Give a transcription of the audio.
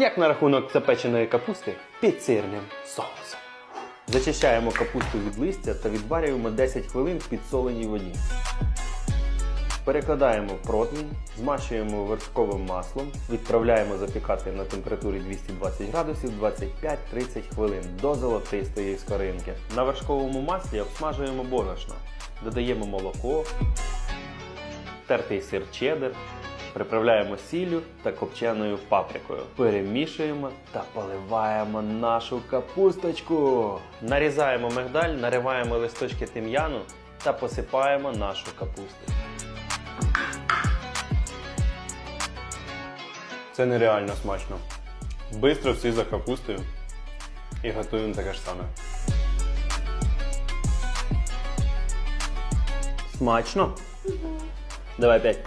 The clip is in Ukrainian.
Як на рахунок запеченої капусти під сирним соусом. Зачищаємо капусту від листя та відварюємо 10 хвилин в підсоленій воді. Перекладаємо в противень, змащуємо вершковим маслом, відправляємо запікати на температурі 220 градусів 25-30 хвилин до золотистої скоринки. На вершковому маслі обсмажуємо борошно, додаємо молоко, тертий сир чеддер, приправляємо сіллю та копченою паприкою. Перемішуємо та поливаємо нашу капусточку. Нарізаємо мигдаль, нариваємо листочки тим'яну та посипаємо нашу капусту. Це нереально смачно. Бистро всі за капустою і готуємо таке ж саме. Смачно? Давай п'ять.